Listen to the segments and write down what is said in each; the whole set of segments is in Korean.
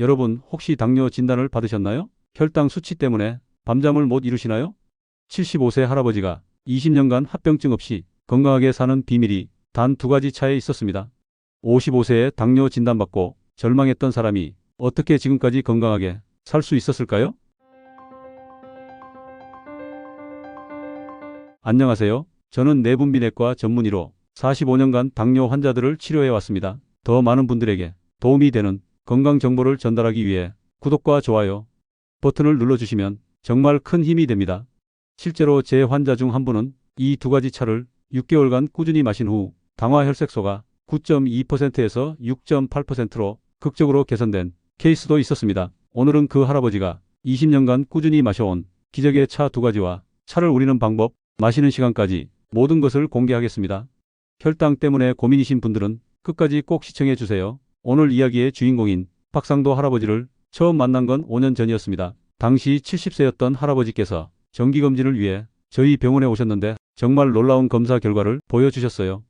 여러분 혹시 당뇨 진단을 받으셨나요? 혈당 수치 때문에 밤잠을 못 이루시나요? 75세 할아버지가 20년간 합병증 없이 건강하게 사는 비밀이 단 두 가지 차에 있었습니다. 55세에 당뇨 진단받고 절망했던 사람이 어떻게 지금까지 건강하게 살 수 있었을까요? 안녕하세요. 저는 내분비내과 전문의로 45년간 당뇨 환자들을 치료해 왔습니다. 더 많은 분들에게 도움이 되는 건강 정보를 전달하기 위해 구독과 좋아요 버튼을 눌러주시면 정말 큰 힘이 됩니다. 실제로 제 환자 중 한 분은 이 두 가지 차를 6개월간 꾸준히 마신 후 당화 혈색소가 9.2%에서 6.8%로 극적으로 개선된 케이스도 있었습니다. 오늘은 그 할아버지가 20년간 꾸준히 마셔온 기적의 차 두 가지와 차를 우리는 방법, 마시는 시간까지 모든 것을 공개하겠습니다. 혈당 때문에 고민이신 분들은 끝까지 꼭 시청해 주세요. 오늘 이야기의 주인공인 박상도 할아버지를 처음 만난 건 5년 전이었습니다. 당시 70세였던 할아버지께서 정기검진을 위해 저희 병원에 오셨는데 정말 놀라운 검사 결과를 보여주셨어요.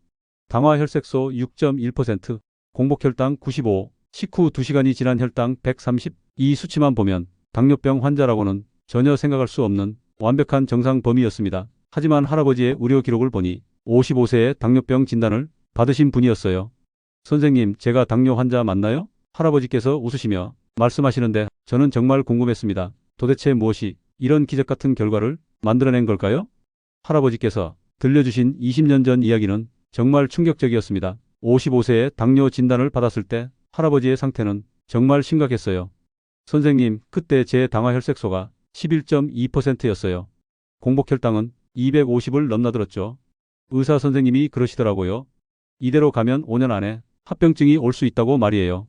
당화 혈색소 6.1%, 공복혈당 95, 식후 2시간이 지난 혈당 130, 이 수치만 보면 당뇨병 환자라고는 전혀 생각할 수 없는 완벽한 정상 범위였습니다. 하지만 할아버지의 의료 기록을 보니 55세에 당뇨병 진단을 받으신 분이었어요. 선생님, 제가 당뇨 환자 맞나요? 할아버지께서 웃으시며 말씀하시는데 저는 정말 궁금했습니다. 도대체 무엇이 이런 기적 같은 결과를 만들어낸 걸까요? 할아버지께서 들려주신 20년 전 이야기는 정말 충격적이었습니다. 55세에 당뇨 진단을 받았을 때 할아버지의 상태는 정말 심각했어요. 선생님, 그때 제 당화 혈색소가 11.2%였어요. 공복혈당은 250을 넘나들었죠. 의사 선생님이 그러시더라고요. 이대로 가면 5년 안에 합병증이 올 수 있다고 말이에요.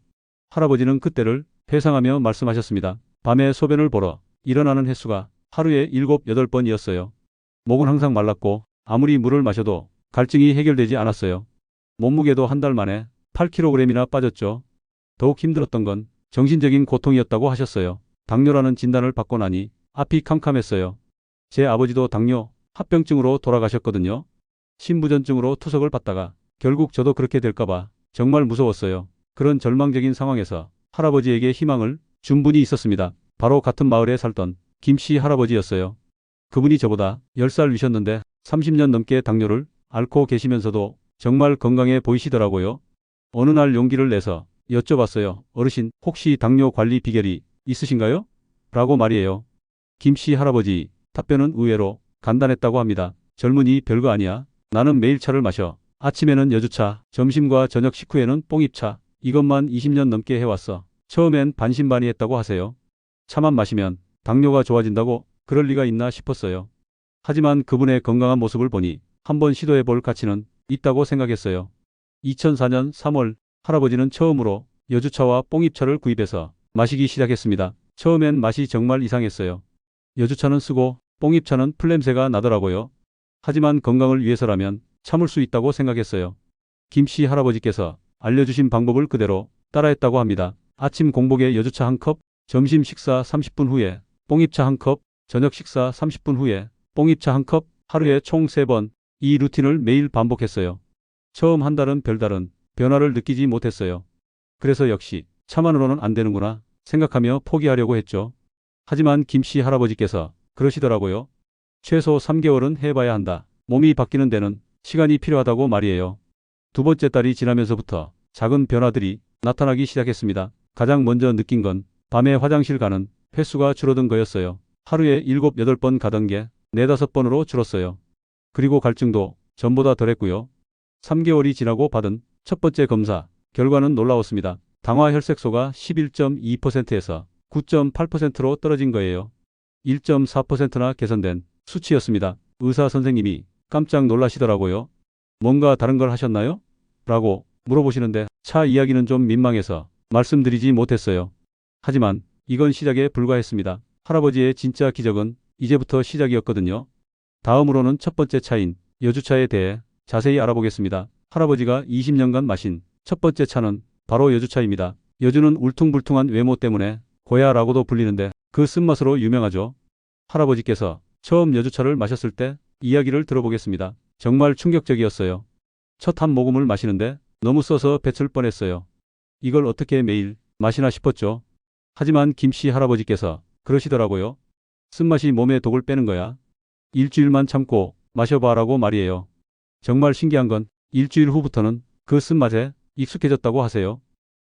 할아버지는 그때를 회상하며 말씀하셨습니다. 밤에 소변을 보러 일어나는 횟수가 하루에 7, 8번이었어요. 목은 항상 말랐고 아무리 물을 마셔도 갈증이 해결되지 않았어요. 몸무게도 한 달 만에 8kg이나 빠졌죠. 더욱 힘들었던 건 정신적인 고통이었다고 하셨어요. 당뇨라는 진단을 받고 나니 앞이 캄캄했어요. 제 아버지도 당뇨, 합병증으로 돌아가셨거든요. 신부전증으로 투석을 받다가 결국 저도 그렇게 될까봐 정말 무서웠어요. 그런 절망적인 상황에서 할아버지에게 희망을 준 분이 있었습니다. 바로 같은 마을에 살던 김씨 할아버지였어요. 그분이 저보다 10살 위셨는데 30년 넘게 당뇨를 앓고 계시면서도 정말 건강해 보이시더라고요. 어느 날 용기를 내서 여쭤봤어요. 어르신, 혹시 당뇨 관리 비결이 있으신가요? 라고 말이에요. 김씨 할아버지 답변은 의외로 간단했다고 합니다. 젊은이 별거 아니야. 나는 매일 차를 마셔. 아침에는 여주차, 점심과 저녁 식후에는 뽕잎차. 이것만 20년 넘게 해왔어. 처음엔 반신반의했다고 하세요. 차만 마시면 당뇨가 좋아진다고 그럴 리가 있나 싶었어요. 하지만 그분의 건강한 모습을 보니 한번 시도해 볼 가치는 있다고 생각했어요. 2004년 3월 할아버지는 처음으로 여주차와 뽕잎차를 구입해서 마시기 시작했습니다. 처음엔 맛이 정말 이상했어요. 여주차는 쓰고 뽕잎차는 풀냄새가 나더라고요. 하지만 건강을 위해서라면 참을 수 있다고 생각했어요. 김씨 할아버지께서 알려주신 방법을 그대로 따라했다고 합니다. 아침 공복에 여주차 한 컵, 점심 식사 30분 후에 뽕잎차 한 컵, 저녁 식사 30분 후에 뽕잎차 한 컵, 하루에 총 3번 이 루틴을 매일 반복했어요. 처음 한 달은 별다른 변화를 느끼지 못했어요. 그래서 역시 차만으로는 안 되는구나 생각하며 포기하려고 했죠. 하지만 김씨 할아버지께서 그러시더라고요. 최소 3개월은 해봐야 한다. 몸이 바뀌는 데는 시간이 필요하다고 말이에요. 두 번째 달이 지나면서부터 작은 변화들이 나타나기 시작했습니다. 가장 먼저 느낀 건 밤에 화장실 가는 횟수가 줄어든 거였어요. 하루에 7, 8번 가던 게 4, 5번으로 줄었어요. 그리고 갈증도 전보다 덜했고요. 3개월이 지나고 받은 첫 번째 검사 결과는 놀라웠습니다. 당화 혈색소가 11.2%에서 9.8%로 떨어진 거예요. 1.4%나 개선된 수치였습니다. 의사 선생님이 깜짝 놀라시더라고요. 뭔가 다른 걸 하셨나요? 라고 물어보시는데 차 이야기는 좀 민망해서 말씀드리지 못했어요. 하지만 이건 시작에 불과했습니다. 할아버지의 진짜 기적은 이제부터 시작이었거든요. 다음으로는 첫 번째 차인 여주차에 대해 자세히 알아보겠습니다. 할아버지가 20년간 마신 첫 번째 차는 바로 여주차입니다. 여주는 울퉁불퉁한 외모 때문에 고야라고도 불리는데 그 쓴맛으로 유명하죠. 할아버지께서 처음 여주차를 마셨을 때 이야기를 들어보겠습니다. 정말 충격적이었어요. 첫 한 모금을 마시는데 너무 써서 뱉을 뻔했어요. 이걸 어떻게 매일 마시나 싶었죠. 하지만 김씨 할아버지께서 그러시더라고요. 쓴맛이 몸에 독을 빼는 거야. 일주일만 참고 마셔봐라고 말이에요. 정말 신기한 건 일주일 후부터는 그 쓴맛에 익숙해졌다고 하세요.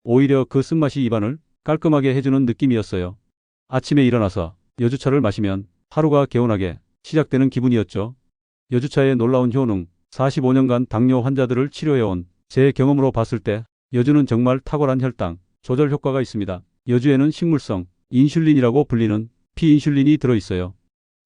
오히려 그 쓴맛이 입안을 깔끔하게 해주는 느낌이었어요. 아침에 일어나서 여주차를 마시면 하루가 개운하게 시작되는 기분이었죠. 여주차의 놀라운 효능, 45년간 당뇨 환자들을 치료해온 제 경험으로 봤을 때 여주는 정말 탁월한 혈당 조절 효과가 있습니다. 여주에는 식물성 인슐린이라고 불리는 피인슐린이 들어있어요.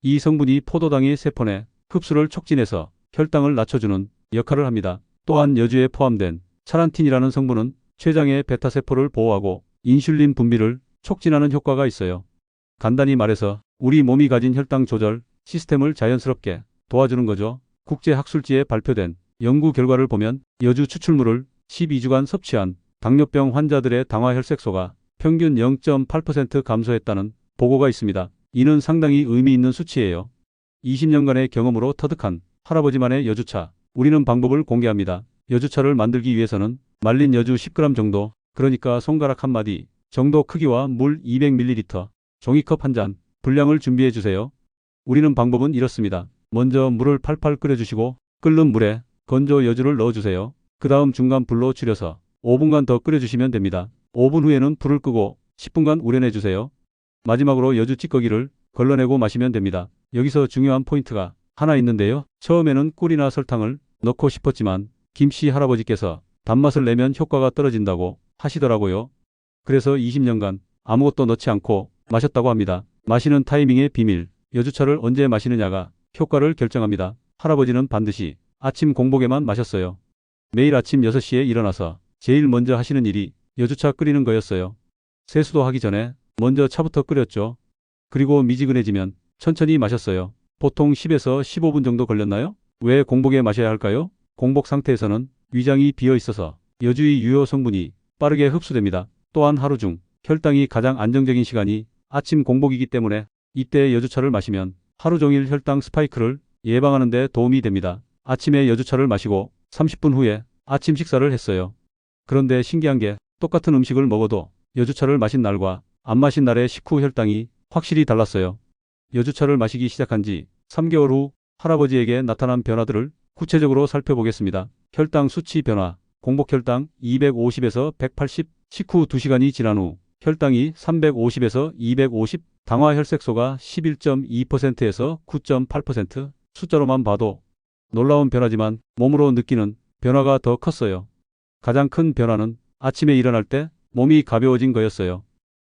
이 성분이 포도당의 세포내 흡수를 촉진해서 혈당을 낮춰주는 역할을 합니다. 또한 여주에 포함된 차란틴이라는 성분은 췌장의 베타세포를 보호하고 인슐린 분비를 촉진하는 효과가 있어요. 간단히 말해서 우리 몸이 가진 혈당 조절 시스템을 자연스럽게 도와주는 거죠. 국제학술지에 발표된 연구 결과를 보면 여주 추출물을 12주간 섭취한 당뇨병 환자들의 당화혈색소가 평균 0.8% 감소했다는 보고가 있습니다. 이는 상당히 의미 있는 수치예요. 20년간의 경험으로 터득한 할아버지만의 여주차. 우리는 방법을 공개합니다. 여주차를 만들기 위해서는 말린 여주 10g 정도, 그러니까 손가락 한 마디 정도 크기와 물 200ml, 종이컵 한 잔, 분량을 준비해 주세요. 우리는 방법은 이렇습니다. 먼저 물을 팔팔 끓여주시고 끓는 물에 건조 여주를 넣어주세요. 그 다음 중간 불로 줄여서 5분간 더 끓여주시면 됩니다. 5분 후에는 불을 끄고 10분간 우려내 주세요. 마지막으로 여주 찌꺼기를 걸러내고 마시면 됩니다. 여기서 중요한 포인트가 하나 있는데요. 처음에는 꿀이나 설탕을 넣고 싶었지만 김씨 할아버지께서 단맛을 내면 효과가 떨어진다고 하시더라고요. 그래서 20년간 아무것도 넣지 않고 마셨다고 합니다. 마시는 타이밍의 비밀, 여주차를 언제 마시느냐가 효과를 결정합니다. 할아버지는 반드시 아침 공복에만 마셨어요. 매일 아침 6시에 일어나서 제일 먼저 하시는 일이 여주차 끓이는 거였어요. 세수도 하기 전에 먼저 차부터 끓였죠. 그리고 미지근해지면 천천히 마셨어요. 보통 10에서 15분 정도 걸렸나요? 왜 공복에 마셔야 할까요? 공복 상태에서는 위장이 비어 있어서 여주의 유효 성분이 빠르게 흡수됩니다. 또한 하루 중 혈당이 가장 안정적인 시간이 아침 공복이기 때문에 이때 여주차를 마시면 하루 종일 혈당 스파이크를 예방하는 데 도움이 됩니다. 아침에 여주차를 마시고 30분 후에 아침 식사를 했어요. 그런데 신기한 게 똑같은 음식을 먹어도 여주차를 마신 날과 안 마신 날의 식후 혈당이 확실히 달랐어요. 여주차를 마시기 시작한 지 3개월 후 할아버지에게 나타난 변화들을 구체적으로 살펴보겠습니다. 혈당 수치 변화, 공복 혈당 250에서 180, 식후 2시간이 지난 후 혈당이 350에서 250, 당화 혈색소가 11.2%에서 9.8%, 숫자로만 봐도 놀라운 변화지만 몸으로 느끼는 변화가 더 컸어요. 가장 큰 변화는 아침에 일어날 때 몸이 가벼워진 거였어요.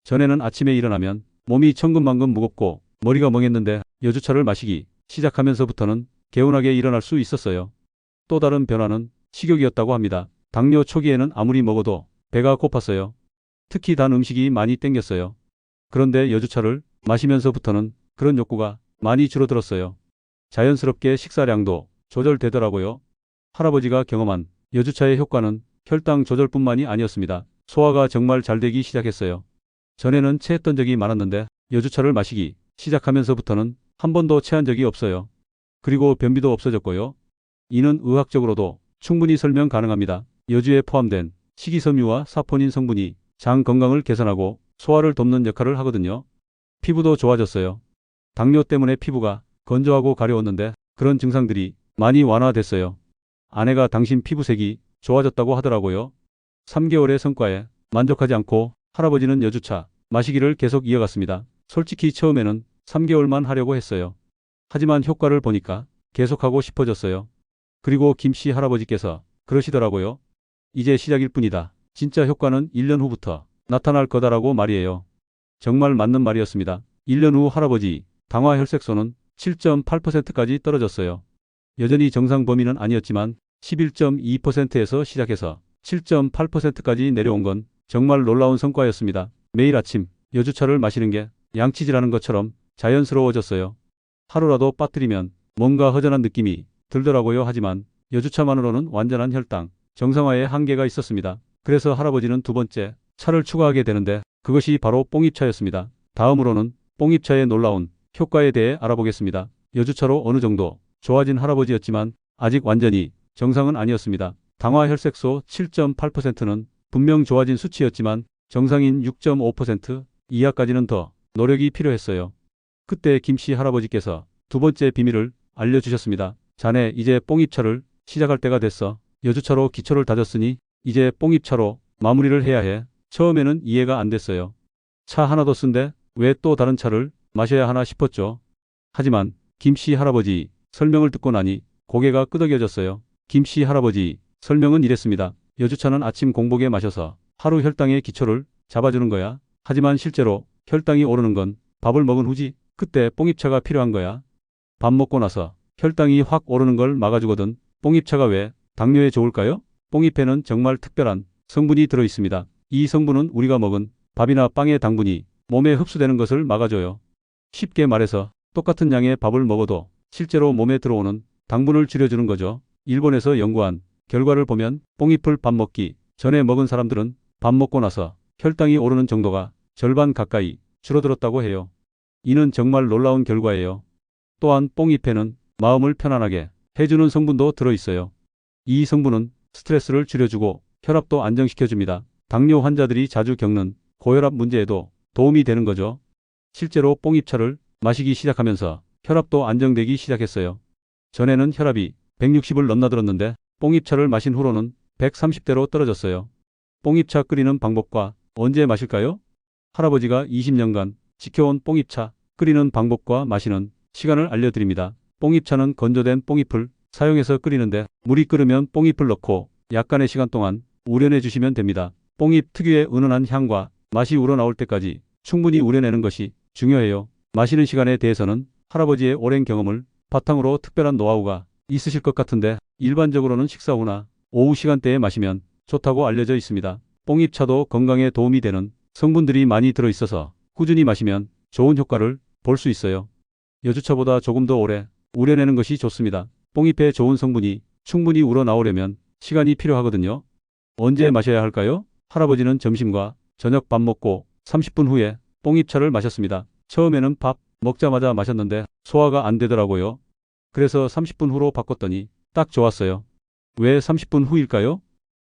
전에는 아침에 일어나면 몸이 천근만근 무겁고 머리가 멍했는데 여주차를 마시기 시작하면서부터는 개운하게 일어날 수 있었어요. 또 다른 변화는 식욕이었다고 합니다. 당뇨 초기에는 아무리 먹어도 배가 고팠어요. 특히 단 음식이 많이 땡겼어요. 그런데 여주차를 마시면서부터는 그런 욕구가 많이 줄어들었어요. 자연스럽게 식사량도 조절되더라고요. 할아버지가 경험한 여주차의 효과는 혈당 조절뿐만이 아니었습니다. 소화가 정말 잘 되기 시작했어요. 전에는 체했던 적이 많았는데 여주차를 마시기 시작하면서부터는 한 번도 체한 적이 없어요. 그리고 변비도 없어졌고요. 이는 의학적으로도 충분히 설명 가능합니다. 여주에 포함된 식이섬유와 사포닌 성분이 장 건강을 개선하고 소화를 돕는 역할을 하거든요. 피부도 좋아졌어요. 당뇨 때문에 피부가 건조하고 가려웠는데 그런 증상들이 많이 완화됐어요. 아내가 당신 피부색이 좋아졌다고 하더라고요. 3개월의 성과에 만족하지 않고 할아버지는 여주차 마시기를 계속 이어갔습니다. 솔직히 처음에는 3개월만 하려고 했어요. 하지만 효과를 보니까 계속하고 싶어졌어요. 그리고 김씨 할아버지께서 그러시더라고요. 이제 시작일 뿐이다. 진짜 효과는 1년 후부터 나타날 거다라고 말이에요. 정말 맞는 말이었습니다. 1년 후 할아버지 당화 혈색소는 7.8%까지 떨어졌어요. 여전히 정상 범위는 아니었지만 11.2%에서 시작해서 7.8%까지 내려온 건 정말 놀라운 성과였습니다. 매일 아침 여주차를 마시는 게 양치질하는 것처럼 자연스러워졌어요. 하루라도 빠뜨리면 뭔가 허전한 느낌이 들더라고요. 하지만 여주차만으로는 완전한 혈당 정상화에 한계가 있었습니다. 그래서 할아버지는 두 번째 차를 추가하게 되는데 그것이 바로 뽕잎차였습니다. 다음으로는 뽕잎차의 놀라운 효과에 대해 알아보겠습니다. 여주차로 어느 정도 좋아진 할아버지였지만 아직 완전히 정상은 아니었습니다. 당화 혈색소 7.8%는 분명 좋아진 수치였지만 정상인 6.5%, 이하까지는 더 노력이 필요했어요. 그때 김씨 할아버지께서 두 번째 비밀을 알려주셨습니다. 자네 이제 뽕입차를 시작할 때가 됐어. 여주차로 기초를 다졌으니 이제 뽕입차로 마무리를 해야 해. 처음에는 이해가 안 됐어요. 차 하나 더 쓴데 왜 또 다른 차를 마셔야 하나 싶었죠. 하지만 김씨 할아버지 설명을 듣고 나니 고개가 끄덕여졌어요. 김씨 할아버지 설명은 이랬습니다. 여주차는 아침 공복에 마셔서 하루 혈당의 기초를 잡아주는 거야. 하지만 실제로 혈당이 오르는 건 밥을 먹은 후지. 그때 뽕입차가 필요한 거야. 밥 먹고 나서 혈당이 확 오르는 걸 막아주거든. 뽕입차가 왜 당뇨에 좋을까요? 뽕잎에는 정말 특별한 성분이 들어 있습니다. 이 성분은 우리가 먹은 밥이나 빵의 당분이 몸에 흡수되는 것을 막아줘요. 쉽게 말해서 똑같은 양의 밥을 먹어도 실제로 몸에 들어오는 당분을 줄여주는 거죠. 일본에서 연구한 결과를 보면 뽕잎을 밥 먹기 전에 먹은 사람들은 밥 먹고 나서 혈당이 오르는 정도가 절반 가까이 줄어들었다고 해요. 이는 정말 놀라운 결과예요. 또한 뽕잎에는 마음을 편안하게 해주는 성분도 들어있어요. 이 성분은 스트레스를 줄여주고 혈압도 안정시켜줍니다. 당뇨 환자들이 자주 겪는 고혈압 문제에도 도움이 되는 거죠. 실제로 뽕잎차를 마시기 시작하면서 혈압도 안정되기 시작했어요. 전에는 혈압이 160을 넘나들었는데 뽕잎차를 마신 후로는 130대로 떨어졌어요. 뽕잎차 끓이는 방법과 언제 마실까요? 할아버지가 20년간 지켜온 뽕잎차 끓이는 방법과 마시는 시간을 알려드립니다. 뽕잎차는 건조된 뽕잎을 사용해서 끓이는데 물이 끓으면 뽕잎을 넣고 약간의 시간 동안 우려내 주시면 됩니다. 뽕잎 특유의 은은한 향과 맛이 우러나올 때까지 충분히 우려내는 것이 중요해요. 마시는 시간에 대해서는 할아버지의 오랜 경험을 바탕으로 특별한 노하우가 있으실 것 같은데 일반적으로는 식사 후나 오후 시간대에 마시면 좋다고 알려져 있습니다. 뽕잎차도 건강에 도움이 되는 성분들이 많이 들어있어서 꾸준히 마시면 좋은 효과를 볼 수 있어요. 여주차보다 조금 더 오래 우려내는 것이 좋습니다. 뽕잎에 좋은 성분이 충분히 우러나오려면 시간이 필요하거든요. 언제 마셔야 할까요? 할아버지는 점심과 저녁 밥 먹고 30분 후에 뽕잎차를 마셨습니다. 처음에는 밥 먹자마자 마셨는데 소화가 안 되더라고요. 그래서 30분 후로 바꿨더니 딱 좋았어요. 왜 30분 후일까요?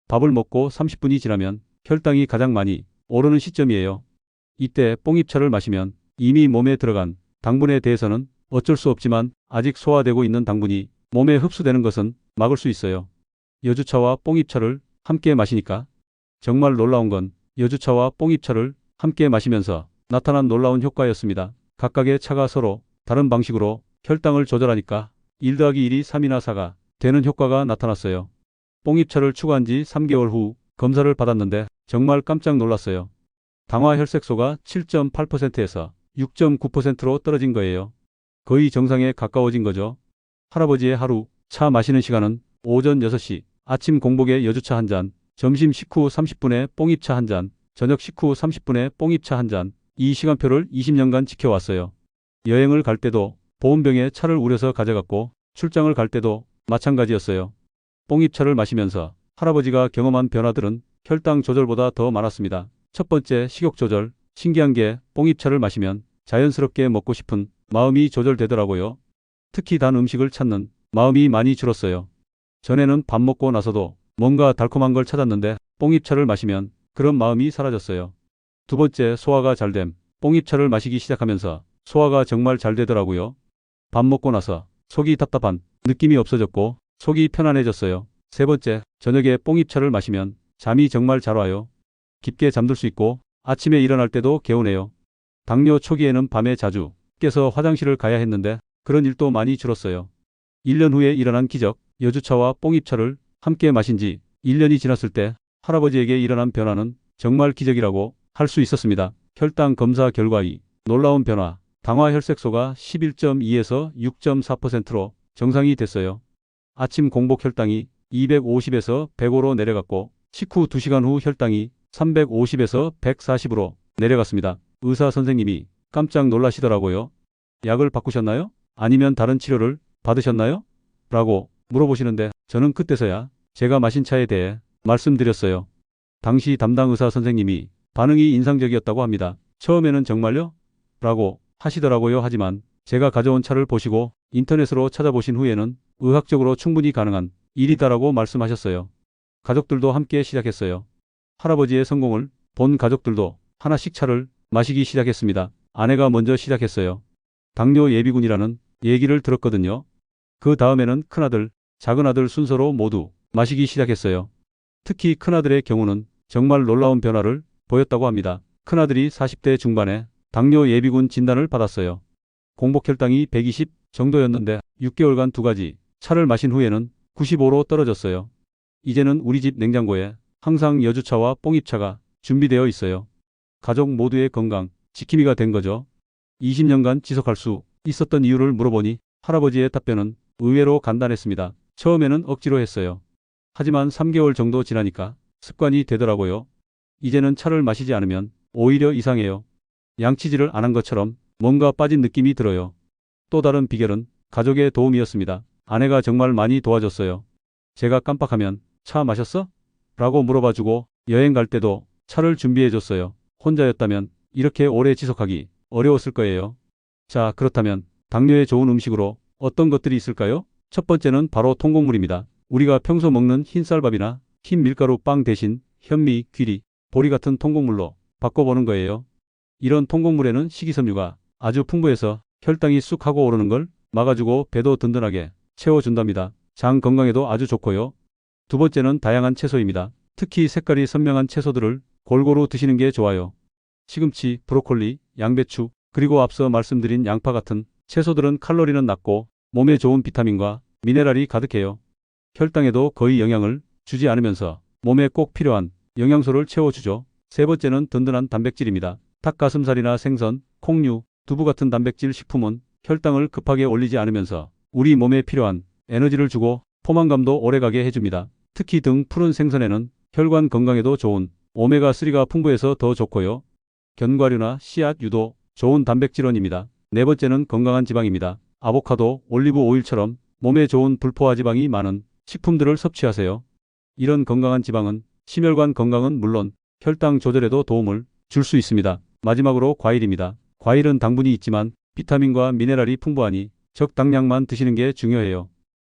밥을 먹고 30분이 지나면 혈당이 가장 많이 오르는 시점이에요. 이때 뽕잎차를 마시면 이미 몸에 들어간 당분에 대해서는 어쩔 수 없지만 아직 소화되고 있는 당분이 몸에 흡수되는 것은 막을 수 있어요. 여주차와 뽕잎차를 함께 마시니까 정말 놀라운 건 여주차와 뽕잎차를 함께 마시면서 나타난 놀라운 효과였습니다. 각각의 차가 서로 다른 방식으로 혈당을 조절하니까 1 더하기 1이 3이나 4가 되는 효과가 나타났어요. 뽕잎차를 추가한 지 3개월 후 검사를 받았는데 정말 깜짝 놀랐어요. 당화 혈색소가 7.8%에서 6.9%로 떨어진 거예요. 거의 정상에 가까워진 거죠. 할아버지의 하루 차 마시는 시간은 오전 6시, 아침 공복에 여주차 한 잔, 점심 식후 30분에 뽕잎차 한 잔, 저녁 식후 30분에 뽕잎차 한 잔, 이 시간표를 20년간 지켜왔어요. 여행을 갈 때도 보온병에 차를 우려서 가져갔고 출장을 갈 때도 마찬가지였어요. 뽕잎차를 마시면서 할아버지가 경험한 변화들은 혈당 조절보다 더 많았습니다. 첫 번째 식욕 조절. 신기한 게 뽕잎차를 마시면 자연스럽게 먹고 싶은 마음이 조절되더라고요. 특히 단 음식을 찾는 마음이 많이 줄었어요. 전에는 밥 먹고 나서도 뭔가 달콤한 걸 찾았는데 뽕잎차를 마시면 그런 마음이 사라졌어요. 두 번째 소화가 잘됨. 뽕잎차를 마시기 시작하면서 소화가 정말 잘 되더라고요. 밥 먹고 나서 속이 답답한 느낌이 없어졌고 속이 편안해졌어요. 세 번째, 저녁에 뽕잎차를 마시면 잠이 정말 잘 와요. 깊게 잠들 수 있고 아침에 일어날 때도 개운해요. 당뇨 초기에는 밤에 자주 깨서 화장실을 가야 했는데 그런 일도 많이 줄었어요. 1년 후에 일어난 기적, 여주차와 뽕잎차를 함께 마신 지 1년이 지났을 때 할아버지에게 일어난 변화는 정말 기적이라고 할 수 있었습니다. 혈당 검사 결과 이 놀라운 변화, 당화 혈색소가 11.2에서 6.4%로 정상이 됐어요. 아침 공복 혈당이 250에서 105로 내려갔고 식후 2시간 후 혈당이 350에서 140으로 내려갔습니다. 의사 선생님이 깜짝 놀라시더라고요. 약을 바꾸셨나요? 아니면 다른 치료를 받으셨나요? 라고 물어보시는데 저는 그때서야 제가 마신 차에 대해 말씀드렸어요. 당시 담당 의사 선생님이 반응이 인상적이었다고 합니다. 처음에는 정말요? 라고 하시더라고요. 하지만 제가 가져온 차를 보시고 인터넷으로 찾아보신 후에는 의학적으로 충분히 가능한 일이다라고 말씀하셨어요. 가족들도 함께 시작했어요. 할아버지의 성공을 본 가족들도 하나씩 차를 마시기 시작했습니다. 아내가 먼저 시작했어요. 당뇨 예비군이라는 얘기를 들었거든요. 그 다음에는 큰아들, 작은아들 순서로 모두 마시기 시작했어요. 특히 큰아들의 경우는 정말 놀라운 변화를 보였다고 합니다. 큰아들이 40대 중반에 당뇨 예비군 진단을 받았어요. 공복 혈당이 120 정도였는데 6개월간 두 가지 차를 마신 후에는 95로 떨어졌어요. 이제는 우리 집 냉장고에 항상 여주차와 뽕잎차가 준비되어 있어요. 가족 모두의 건강 지킴이가 된 거죠. 20년간 지속할 수 있었던 이유를 물어보니 할아버지의 답변은 의외로 간단했습니다. 처음에는 억지로 했어요. 하지만 3개월 정도 지나니까 습관이 되더라고요. 이제는 차를 마시지 않으면 오히려 이상해요. 양치질을 안 한 것처럼 뭔가 빠진 느낌이 들어요. 또 다른 비결은 가족의 도움이었습니다. 아내가 정말 많이 도와줬어요. 제가 깜빡하면 차 마셨어? 라고 물어봐주고 여행 갈 때도 차를 준비해줬어요. 혼자였다면 이렇게 오래 지속하기 어려웠을 거예요. 자, 그렇다면 당뇨에 좋은 음식으로 어떤 것들이 있을까요? 첫 번째는 바로 통곡물입니다. 우리가 평소 먹는 흰쌀밥이나 흰 밀가루 빵 대신 현미, 귀리, 보리 같은 통곡물로 바꿔보는 거예요. 이런 통곡물에는 식이섬유가 아주 풍부해서 혈당이 쑥 하고 오르는 걸 막아주고 배도 든든하게 채워준답니다. 장 건강에도 아주 좋고요. 두 번째는 다양한 채소입니다. 특히 색깔이 선명한 채소들을 골고루 드시는 게 좋아요. 시금치, 브로콜리, 양배추, 그리고 앞서 말씀드린 양파 같은 채소들은 칼로리는 낮고 몸에 좋은 비타민과 미네랄이 가득해요. 혈당에도 거의 영향을 주지 않으면서 몸에 꼭 필요한 영양소를 채워주죠. 세 번째는 든든한 단백질입니다. 닭가슴살이나 생선, 콩류, 두부 같은 단백질 식품은 혈당을 급하게 올리지 않으면서 우리 몸에 필요한 에너지를 주고 포만감도 오래가게 해줍니다. 특히 등 푸른 생선에는 혈관 건강에도 좋은 오메가3가 풍부해서 더 좋고요. 견과류나 씨앗, 유도 좋은 단백질원입니다. 네 번째는 건강한 지방입니다. 아보카도, 올리브 오일처럼 몸에 좋은 불포화 지방이 많은 식품들을 섭취하세요. 이런 건강한 지방은 심혈관 건강은 물론 혈당 조절에도 도움을 줄 수 있습니다. 마지막으로 과일입니다. 과일은 당분이 있지만 비타민과 미네랄이 풍부하니 적당량만 드시는 게 중요해요.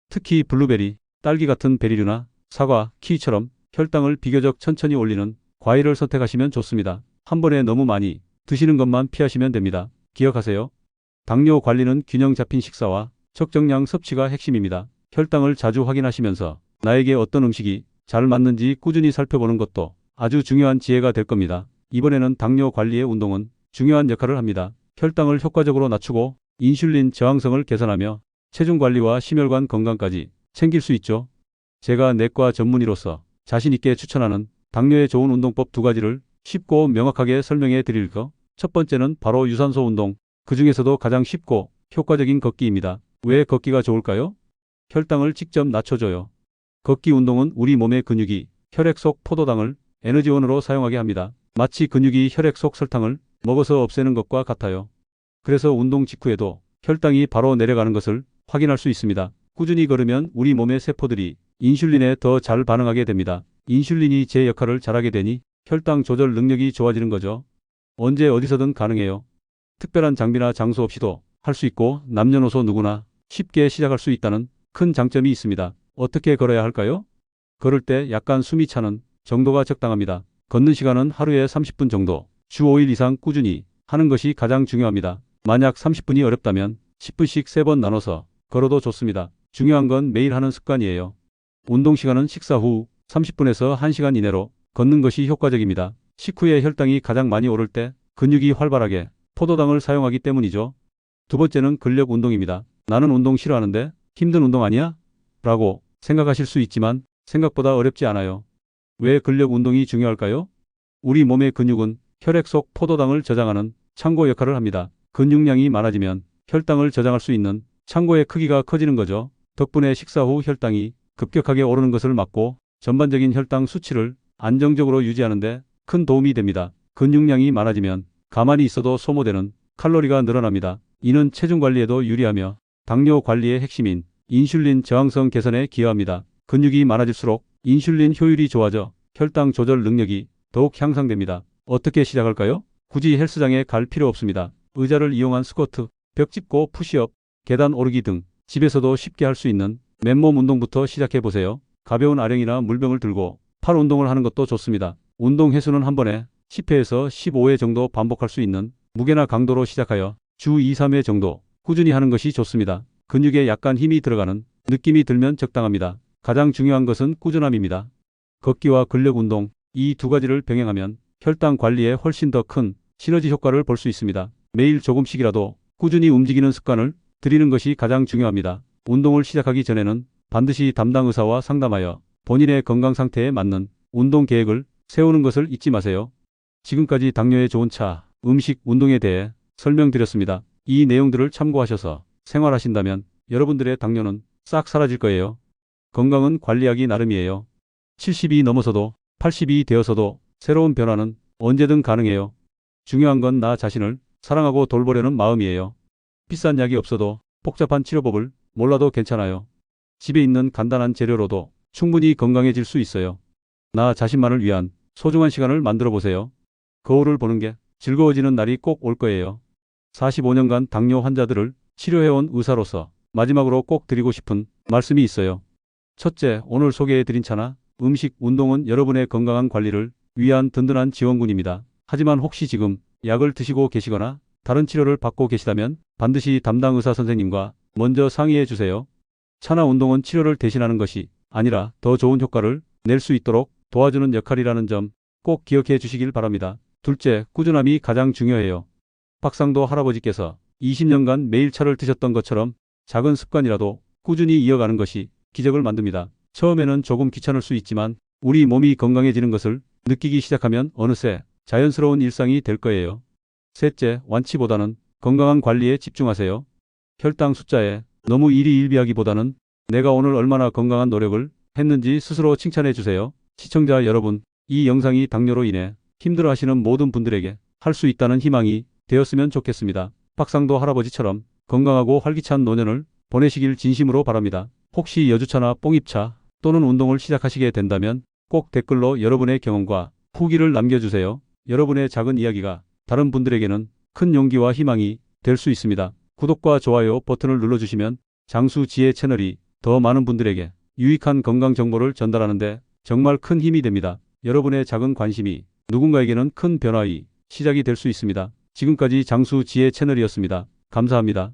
특히 블루베리, 딸기 같은 베리류나 사과, 키위처럼 혈당을 비교적 천천히 올리는 과일을 선택하시면 좋습니다. 한 번에 너무 많이 드시는 것만 피하시면 됩니다. 기억하세요. 당뇨 관리는 균형 잡힌 식사와 적정량 섭취가 핵심입니다. 혈당을 자주 확인하시면서 나에게 어떤 음식이 잘 맞는지 꾸준히 살펴보는 것도 아주 중요한 지혜가 될 겁니다. 이번에는 당뇨 관리의 운동은 중요한 역할을 합니다. 혈당을 효과적으로 낮추고 인슐린 저항성을 개선하며 체중 관리와 심혈관 건강까지 챙길 수 있죠. 제가 내과 전문의로서 자신 있게 추천하는 당뇨에 좋은 운동법 두 가지를 쉽고 명확하게 설명해 드릴 거. 첫 번째는 바로 유산소 운동. 그 중에서도 가장 쉽고 효과적인 걷기입니다. 왜 걷기가 좋을까요? 혈당을 직접 낮춰줘요. 걷기 운동은 우리 몸의 근육이 혈액 속 포도당을 에너지원으로 사용하게 합니다. 마치 근육이 혈액 속 설탕을 먹어서 없애는 것과 같아요. 그래서 운동 직후에도 혈당이 바로 내려가는 것을 확인할 수 있습니다. 꾸준히 걸으면 우리 몸의 세포들이 인슐린에 더 잘 반응하게 됩니다. 인슐린이 제 역할을 잘하게 되니 혈당 조절 능력이 좋아지는 거죠. 언제 어디서든 가능해요. 특별한 장비나 장소 없이도 할 수 있고 남녀노소 누구나 쉽게 시작할 수 있다는 큰 장점이 있습니다. 어떻게 걸어야 할까요? 걸을 때 약간 숨이 차는 정도가 적당합니다. 걷는 시간은 하루에 30분 정도, 주 5일 이상 꾸준히 하는 것이 가장 중요합니다. 만약 30분이 어렵다면 10분씩 3번 나눠서 걸어도 좋습니다. 중요한 건 매일 하는 습관이에요. 운동 시간은 식사 후 30분에서 1시간 이내로 걷는 것이 효과적입니다. 식후에 혈당이 가장 많이 오를 때 근육이 활발하게 포도당을 사용하기 때문이죠. 두 번째는 근력 운동입니다. 나는 운동 싫어하는데 힘든 운동 아니야? 라고 생각하실 수 있지만 생각보다 어렵지 않아요. 왜 근력 운동이 중요할까요? 우리 몸의 근육은 혈액 속 포도당을 저장하는 창고 역할을 합니다. 근육량이 많아지면 혈당을 저장할 수 있는 창고의 크기가 커지는 거죠. 덕분에 식사 후 혈당이 급격하게 오르는 것을 막고 전반적인 혈당 수치를 안정적으로 유지하는데 큰 도움이 됩니다. 근육량이 많아지면 가만히 있어도 소모되는 칼로리가 늘어납니다. 이는 체중 관리에도 유리하며 당뇨 관리의 핵심인 인슐린 저항성 개선에 기여합니다. 근육이 많아질수록 인슐린 효율이 좋아져 혈당 조절 능력이 더욱 향상됩니다. 어떻게 시작할까요? 굳이 헬스장에 갈 필요 없습니다. 의자를 이용한 스쿼트, 벽 짚고 푸시업, 계단 오르기 등 집에서도 쉽게 할 수 있는 맨몸 운동부터 시작해 보세요. 가벼운 아령이나 물병을 들고 팔 운동을 하는 것도 좋습니다. 운동 횟수는 한 번에 10회에서 15회 정도 반복할 수 있는 무게나 강도로 시작하여 주 2, 3회 정도 꾸준히 하는 것이 좋습니다. 근육에 약간 힘이 들어가는 느낌이 들면 적당합니다. 가장 중요한 것은 꾸준함입니다. 걷기와 근력 운동 이 두 가지를 병행하면 혈당 관리에 훨씬 더 큰 시너지 효과를 볼 수 있습니다. 매일 조금씩이라도 꾸준히 움직이는 습관을 들이는 것이 가장 중요합니다. 운동을 시작하기 전에는 반드시 담당 의사와 상담하여 본인의 건강 상태에 맞는 운동 계획을 세우는 것을 잊지 마세요. 지금까지 당뇨에 좋은 차, 음식, 운동에 대해 설명드렸습니다. 이 내용들을 참고하셔서 생활하신다면 여러분들의 당뇨는 싹 사라질 거예요. 건강은 관리하기 나름이에요. 70이 넘어서도 80이 되어서도 새로운 변화는 언제든 가능해요. 중요한 건 나 자신을 사랑하고 돌보려는 마음이에요. 비싼 약이 없어도 복잡한 치료법을 몰라도 괜찮아요. 집에 있는 간단한 재료로도 충분히 건강해질 수 있어요. 나 자신만을 위한 소중한 시간을 만들어 보세요. 거울을 보는 게 즐거워지는 날이 꼭 올 거예요. 45년간 당뇨 환자들을 치료해온 의사로서 마지막으로 꼭 드리고 싶은 말씀이 있어요. 첫째, 오늘 소개해드린 차나 음식, 운동은 여러분의 건강한 관리를 위한 든든한 지원군입니다. 하지만 혹시 지금 약을 드시고 계시거나 다른 치료를 받고 계시다면 반드시 담당 의사 선생님과 먼저 상의해 주세요. 차나 운동은 치료를 대신하는 것이 아니라 더 좋은 효과를 낼 수 있도록 도와주는 역할이라는 점 꼭 기억해 주시길 바랍니다. 둘째, 꾸준함이 가장 중요해요. 박상도 할아버지께서 20년간 매일 차를 드셨던 것처럼 작은 습관이라도 꾸준히 이어가는 것이 기적을 만듭니다. 처음에는 조금 귀찮을 수 있지만 우리 몸이 건강해지는 것을 느끼기 시작하면 어느새 자연스러운 일상이 될 거예요. 셋째, 완치보다는 건강한 관리에 집중하세요. 혈당 숫자에 너무 일희일비하기보다는 내가 오늘 얼마나 건강한 노력을 했는지 스스로 칭찬해 주세요. 시청자 여러분, 이 영상이 당뇨로 인해 힘들어 하시는 모든 분들에게 할 수 있다는 희망이 되었으면 좋겠습니다. 박상도 할아버지처럼 건강하고 활기찬 노년을 보내시길 진심으로 바랍니다. 혹시 여주차나 뽕입차 또는 운동을 시작하시게 된다면 꼭 댓글로 여러분의 경험과 후기를 남겨주세요. 여러분의 작은 이야기가 다른 분들에게는 큰 용기와 희망이 될 수 있습니다. 구독과 좋아요 버튼을 눌러주시면 장수 지혜 채널이 더 많은 분들에게 유익한 건강 정보를 전달하는데 정말 큰 힘이 됩니다. 여러분의 작은 관심이 누군가에게는 큰 변화의 시작이 될 수 있습니다. 지금까지 장수 지혜 채널이었습니다. 감사합니다.